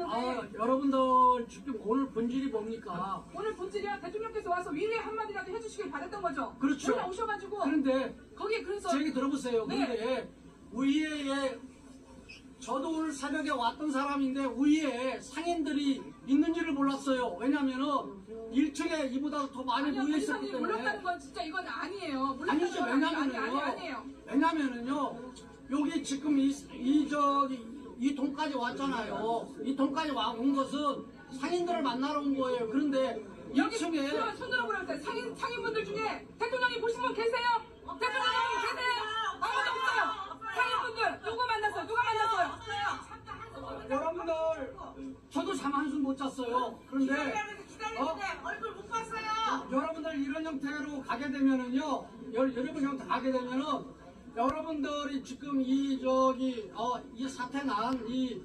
하셨는데 아, 여러분들 지금 오늘 본질이 뭡니까? 오늘 본질이야 대통령께서 와서 위로의 한마디라도 해주시길 바랬던 거죠. 그렇죠. 올라오셔가지고 그런데 거기에 그래서 제 얘기 들어보세요. 네. 그런데 위에 저도 오늘 새벽에 왔던 사람인데 위에 상인들이 있는지를 몰랐어요. 왜냐면은 1층에 이보다 더 많이 아니요, 모여 있었기 변호사님 때문에. 몰랐다는 건 진짜 이건 아니에요. 몰랐다는 아니죠. 건 아니, 아니, 왜냐면은요. 아니, 아니에요. 왜냐면은요. 여기 지금 이, 이 저기 이 동까지 왔잖아요. 이 동까지 와 온 것은 상인들을 만나러 온 거예요. 그런데 여기 1층에 그럼 손 들어보라고 상인 상인분들 중에 대통령이 보신 분 계세요? 대통령님 계세요? 아무도 없어요. 상인분들 누구 만났어요? 누가 만났어요? 여러분들 저도 잠 한숨 못 잤어요. 그런데 어? 얼굴 못 봤어요. 여러분들 이런 형태로 가게 되면은요, 여, 여러분 형태 가게 되면은 여러분들이 지금 이 저기 어 이 사태 난이